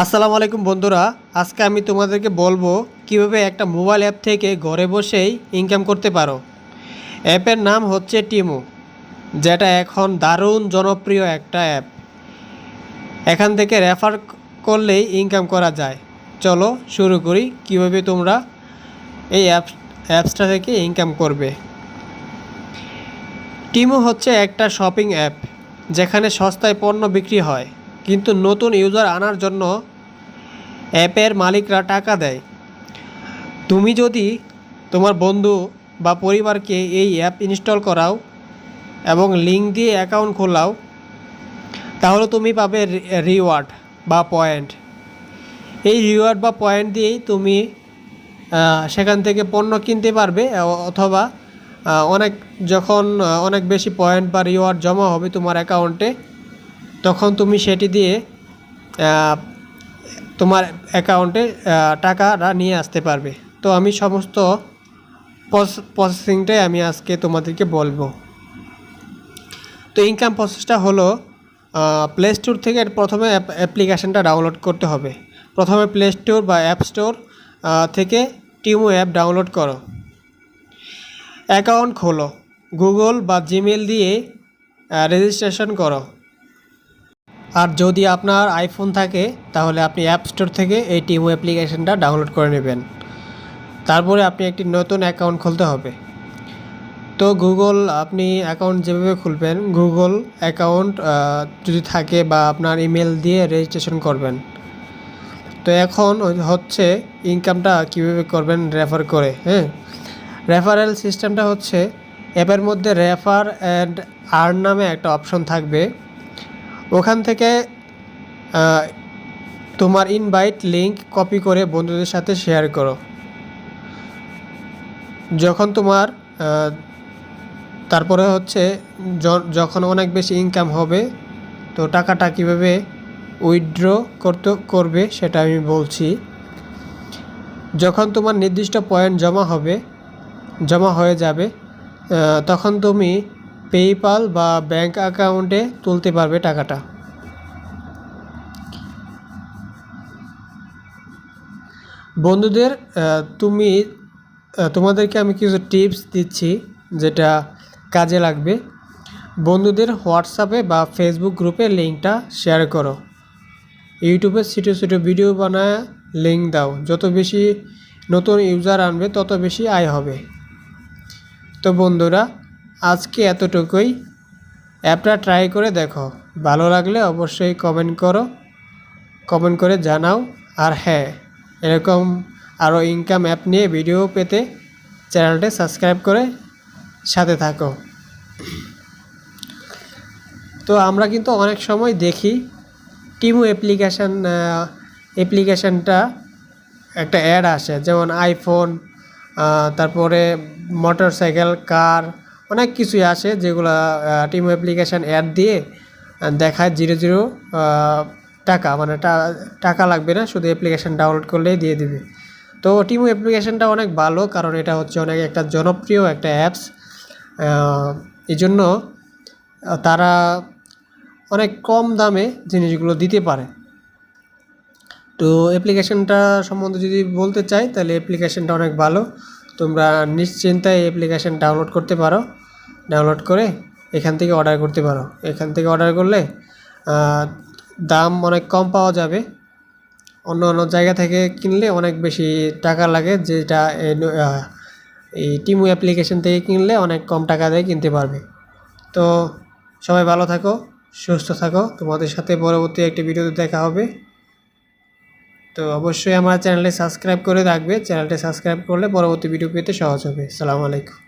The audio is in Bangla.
আসসালামু আলাইকুম বন্ধুরা, আজকে আমি তোমাদেরকে বলব কীভাবে একটা মোবাইল অ্যাপ থেকে ঘরে বসেই ইনকাম করতে পারো। অ্যাপের নাম হচ্ছে টিমো, যেটা এখন দারুণ জনপ্রিয় একটা অ্যাপ। এখান থেকে রেফার করলেই ইনকাম করা যায়। চলো শুরু করি, কীভাবে তোমরা এই অ্যাপ অ্যাপসটা থেকে ইনকাম করবে। টিমো হচ্ছে একটা শপিং অ্যাপ, যেখানে সস্তায় পণ্য বিক্রি হয়। কিন্তু নতুন ইউজার আনার জন্য অ্যাপের মালিকরা টাকা দেয়। তুমি যদি তোমার বন্ধু বা পরিবারকে এই অ্যাপ ইনস্টল করাও এবং লিঙ্ক দিয়ে অ্যাকাউন্ট খোলাও, তাহলে তুমি পাবে রিওয়ার্ড বা পয়েন্ট এই রিওয়ার্ড বা পয়েন্ট দিয়েই তুমি সেখান থেকে পণ্য কিনতে পারবে অথবা অনেক, যখন অনেক বেশি পয়েন্ট বা রিওয়ার্ড জমা হবে তোমার অ্যাকাউন্টে তখন তুমি সেটি দিয়ে তোমার অ্যাকাউন্টে টাকাটা নিয়ে আসতে পারবে। তো আমি সমস্ত প্রসেসিংটাই আমি আজকে তোমাদেরকে বলব। তো ইনকাম প্রসেসটা হলো প্লে স্টোর থেকে প্রথমে অ্যাপ্লিকেশানটা ডাউনলোড করতে হবে। প্রথমে প্লে স্টোর বা অ্যাপ স্টোর থেকে টিমো অ্যাপ ডাউনলোড করো। অ্যাকাউন্ট খোলো। গুগল বা জিমেল দিয়ে রেজিস্ট্রেশন করো। আর যদি আপনার আইফোন থাকে, তাহলে আপনি অ্যাপ স্টোর থেকে এই টিমো অ্যাপ্লিকেশনটা ডাউনলোড করে নেবেন। তারপরে আপনি একটি নতুন অ্যাকাউন্ট খুলতে হবে। তো গুগল আপনি অ্যাকাউন্ট যেভাবে খুলবেন গুগল অ্যাকাউন্ট যদি থাকে বা আপনার ইমেল দিয়ে রেজিস্ট্রেশন করবেন। তো এখন হচ্ছে ইনকামটা কীভাবে করবেন রেফার করে হ্যাঁ? রেফারেল সিস্টেমটা হচ্ছে অ্যাপের মধ্যে রেফার অ্যান্ড আর্ন নামে একটা অপশন থাকবে। ওখান থেকে তোমার ইনভাইট লিংক কপি করে বন্ধুদের সাথে শেয়ার করো। যখন তোমার তারপরে হচ্ছে যখন অনেক বেশি ইনকাম হবে, তো টাকাটা কীভাবে উইথড্র করতে, করবে সেটা আমি বলছি। যখন তোমার নির্দিষ্ট পয়েন্ট জমা হবে, জমা হয়ে যাবে তখন তুমি পেইপাল বা ব্যাংক অ্যাকাউন্টে তুলতে পারবে টাকাটা। বন্ধুদের তুমি তোমাদেরকে আমি কিছু টিপস দিচ্ছি যেটা কাজে লাগবে। বন্ধুদের হোয়াটসঅ্যাপে বা ফেসবুক গ্রুপে লিঙ্কটা শেয়ার করো। ইউটিউবে ছোটো ছোটো ভিডিও বানায় লিঙ্ক দাও। যত বেশি নতুন ইউজার আনবে, তত বেশি আয় হবে। তো বন্ধুরা আজকে এতটুকুই। অ্যাপটা ট্রাই করে দেখো। ভালো লাগলে অবশ্যই কমেন্ট করো। কমেন্ট করে জানাও। আর হ্যাঁ এরকম আরও ইনকাম অ্যাপ নিয়ে ভিডিও পেতে চ্যানেলটা সাবস্ক্রাইব করে সাথে থাকো। তো আমরা কিন্তু অনেক সময় দেখি টিমু অ্যাপ্লিকেশান অ্যাপ্লিকেশানটা একটা অ্যাড আসে। যেমন আইফোন তারপরে মোটর সাইকেল কার অনেক কিছুই আসে যেগুলো টিম অ্যাপ্লিকেশান অ্যাড দিয়ে দেখায় জিরো জিরো টাকা। মানে টাকা লাগবে না, শুধু অ্যাপ্লিকেশান ডাউনলোড করলেই দিয়ে দিবে। তো টিমু অ্যাপ্লিকেশানটা অনেক ভালো, কারণ এটা হচ্ছে অনেক একটা জনপ্রিয় একটা অ্যাপস এই জন্য তারা অনেক কম দামে জিনিসগুলো দিতে পারে। তো অ্যাপ্লিকেশানটা সম্বন্ধে যদি বলতে চাই, তাহলে অ্যাপ্লিকেশনটা অনেক ভালো। তোমরা নিশ্চিন্তায় অ্যাপ্লিকেশন ডাউনলোড করতে পারো। ডাউনলোড করে এখান থেকে অর্ডার করতে পারো। এখান থেকে অর্ডার করলে দাম অনেক কম পাওয়া যাবে। অন্য অন্য জায়গা থেকে কিনলে অনেক বেশি টাকা লাগে, যেটা এই টিমু অ্যাপ্লিকেশন থেকে কিনলে অনেক কম টাকা দিয়ে কিনতে পারবে। তো সবাই ভালো থাকো, সুস্থ থাকো। তোমাদের সাথে পরবর্তী একটি ভিডিওতে দেখা হবে। তো অবশ্যই আমার চ্যানেলটি সাবস্ক্রাইব করে রাখবে। চ্যানেলটি সাবস্ক্রাইব করলে পরবর্তী ভিডিও পেতে সহজ হবে। সালামু আলাইকুম।